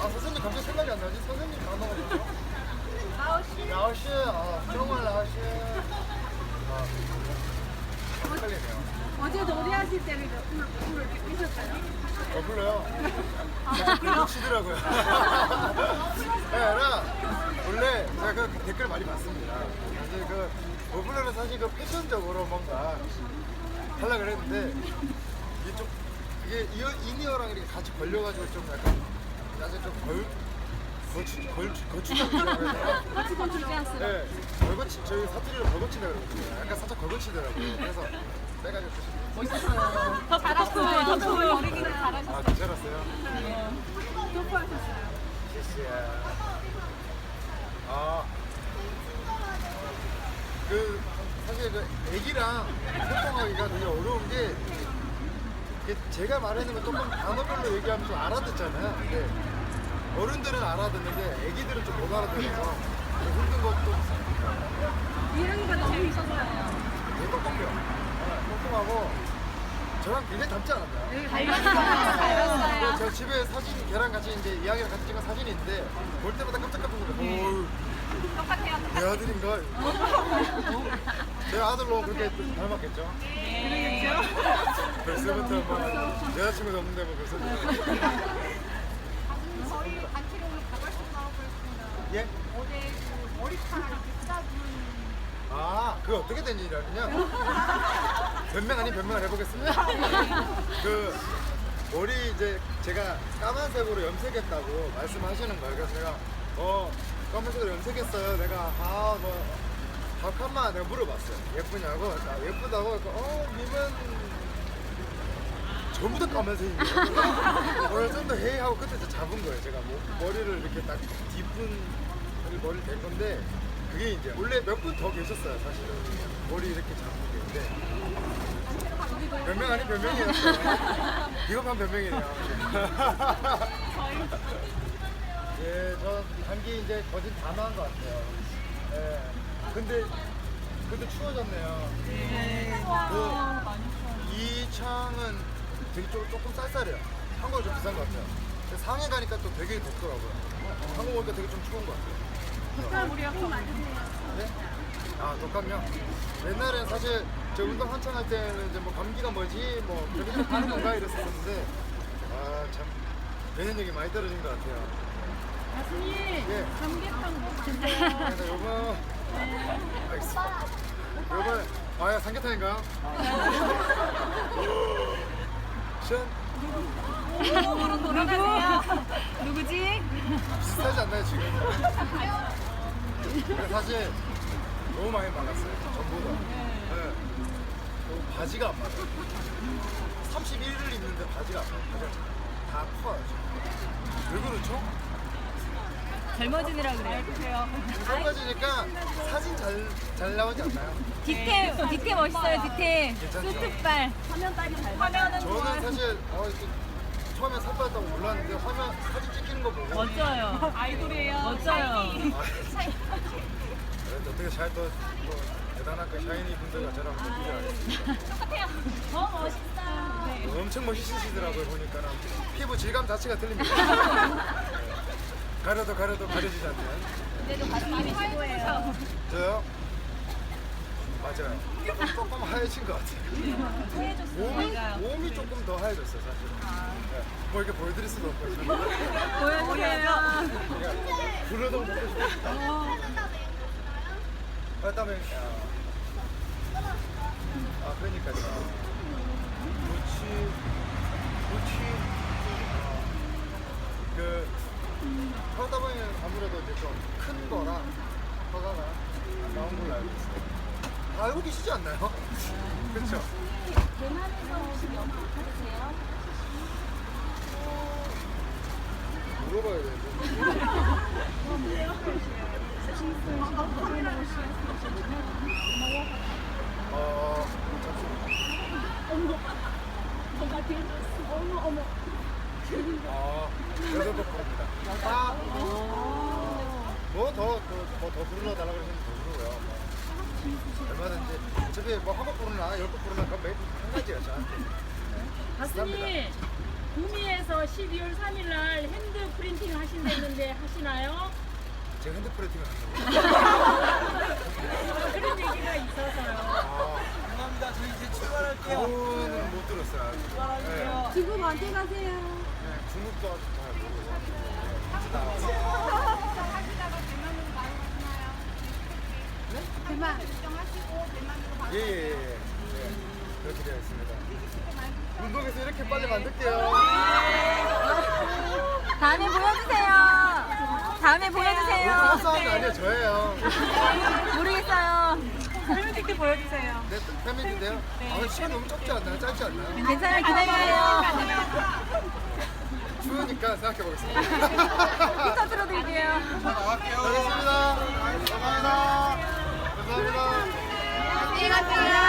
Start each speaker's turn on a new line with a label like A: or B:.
A: 아, 선생님 갑자기 생각이 안 나지? 선생님 단어가 뭐죠? 라오시. 라오시, 어, 정말 라오시. 어, 헷갈리네요.
B: 어제 노래하실 때는 그 불을 이렇게 끄셨어요?
A: 어, 불러요? 불러 치더라고요. 네, 나 원래 제가 그 댓글 많이 봤습니다. 사실 그 어플러는 사실 그 패션적으로 뭔가 하려고 그랬는데 이게 좀 이게 이어, 이니어랑 이렇게 같이 걸려가지고 좀 약간 사실 좀 걸, 거추, 걸, 거추장이라고 해야 되나?
B: 같이 건축지 않았어요?
A: 네, 걸거치, 저희 사투리로 걸거친다 그러거든요. 약간 살짝 걸거치더라고요. 그래서 이제
B: 더 잘하셨어요. 더 좋은 어리기를
A: 아,
B: 잘하셨어요.
A: 괜찮았어요?
B: 토프하셨어요.
A: 시시야. 아. 그, 사실 그 애기랑 소통하기가 되게 어려운 게, 제가 말하는 건 조금 단어별로 얘기하면 좀 알아듣잖아요. 근데 어른들은 알아듣는데 애기들은 좀 못 알아들어서 힘든 것도
B: 이랑이가 더 재밌었어요.
A: 되게 똑똑해요. 네, 똑똑하고 저랑 굉장히 닮지 않았나요?
B: 닮았어요.
A: 저 집에 사진 걔랑 같이 이제 이야기랑 같이 찍은 사진이 있는데 볼 때마다 깜짝깜짝 놀라요. 어우,
B: 똑같아요.
A: 내 아들인가? 제 아들로 그렇게 닮았겠죠? 벌써부터 뭐 여자친구도 없는데 뭐 벌써
B: 저희 단체로 가발씩 나오고 있습니다.
A: 예?
B: 어제 그 머리카락 이렇게 쓰다듬은
A: 아, 그게 어떻게 된 일이냐면요. 변명 아닌 변명을 해보겠습니다. 그 머리 이제 제가 까만색으로 염색했다고 말씀하시는 거예요. 그래서 제가 어 까만색으로 염색했어요. 내가 아뭐 잠깐만 내가 물어봤어요. 예쁘냐고. 아, 예쁘다고. 그래서 어 님은 전부 다 까만색이에요. 오늘 좀더 헤이 하고 그때 저 잡은 거예요. 제가 뭐, 머리를 이렇게 딱 뒷분 머리를 댈 건데 그게 이제 원래 몇 분 더 계셨어요. 사실은 머리 이렇게 잡은 게 있는데 변명 아닌 변명이었어요. 비겁한 변명이네요. 예, 저 감기 이제 거진 다 나은 것 같아요. 예. 근데 근데 추워졌네요. 그, 이 창은 되게 조, 조금 쌀쌀해요. 한국은 좀 비싼 것 같아요. 근데 상해 가니까 또 되게 덥더라고요. 한국 오니까 되게 좀 추운 것 같아요. 네? 아, 독감요? 옛날엔 사실 저 운동 한창 할 때는 이제 뭐 감기가 뭐지, 뭐 감기 하는 건가 이랬었는데 아, 참 면역력이 많이 떨어진 것 같아요.
B: 가수님,
A: 예.
B: 삼계탕 뭐 드세요?
A: 그래서 요거 알겠습니다. 요거 아 야 삼계탕인가요? 션
B: 누구로 돌아가세요? 누구지?
A: 비슷하지 않나요 지금? 근데 사실 너무 많이 말랐어요 전보다. 네. 그리고 바지가 안 맞아요. 31을 입는데 바지가 안 맞아요. 바지가 다 커요 지금. 왜 그렇죠?
C: 젊어지느라 그래요.
A: 젊어지니까 사진 잘, 잘 나오지 않나요?
C: 뒤태, 뒤태 멋있어요, 뒤태.
A: 괜찮죠?
C: 뚜뚜빨.
B: 화면 딸이 잘 화면은
A: 저는 사실 어, 이렇게 처음에 살 빠졌다고 몰랐는데 화면 사진 찍히는 거 보고
C: 멋져요.
B: 아이돌이에요.
C: 멋져요.
A: 그래도 어떻게 잘 또, 또 대단한 그 샤이니 분들과 저랑 또 비교하겠습니다.
B: 똑같아요. 더 멋있어요. 네.
A: 엄청 멋있으시더라고요 보니까 피부 질감 자체가 틀립니다. 가려도 가려도 가려지지 않는
B: 근데도 가수님이 최고예요.
A: 저요? 맞아요. 조금, 하얘진 것 같아요. 몸이, 몸이 조금 더 하얘졌어요 사실은. 네. 뭐 이렇게 보여드릴 수도 없고
C: 보여주세요.
A: 불러도 먹고 싶어요. 그다음에 아 그러니까요. 그렇지, 그렇지. 그 하다 보면 아무래도 이제 좀 큰 거랑 허가가 나온 걸로 알고 있어요. 다 알고 계시지 않나요? 그렇죠.
B: 대만에서 혹시 연락 받으세요?
A: 물어봐야 되는 데. 어, 잠시만요.
B: 제가 뒤에 어머 어머.
A: 아, 여덟 번 부릅니다. 아, 뭐더 불러달라 그러시면 더 부르고요. 뭐 얼마든지 어차피 뭐 한곡 부르나 열곡 부르나 그건 매일 한 가지예요 저한테.
D: 가수님 구미에서 12월 3일 날 핸드 프린팅 하신다는데 하시나요?
A: 제가 핸드프레팅을 하는
D: 그런 얘기가 있어서요.
A: 아,
E: 감사합니다. 저희 이제 출발할게요.
A: 그거는 못 들었어요. 아직.
E: 출발할게요.
B: 지금 언제 가세요?
A: 네, 중국도 아직 잘 모르고.
B: 대만.
A: 예, 예, 예. 예. 그렇게 되어 있습니다. 운동에서 이렇게 빨리 만들게요.
C: 다음에 보여주세요. 다음에 보여주세요.
A: 사운드 아니에요, 저예요.
C: 모르겠어요.
D: 팬미팅 보여주세요.
A: 네, 패밀리인데요. 아, 시간 너무 적지 않나요? 짧지 않나요?
C: 괜찮아요. 기다려요.
A: 추우니까 생각해 보겠습니다.
C: 기타 틀어드릴게요.
A: 알겠습니다. 감사합니다. 감사합니다.
B: Bye.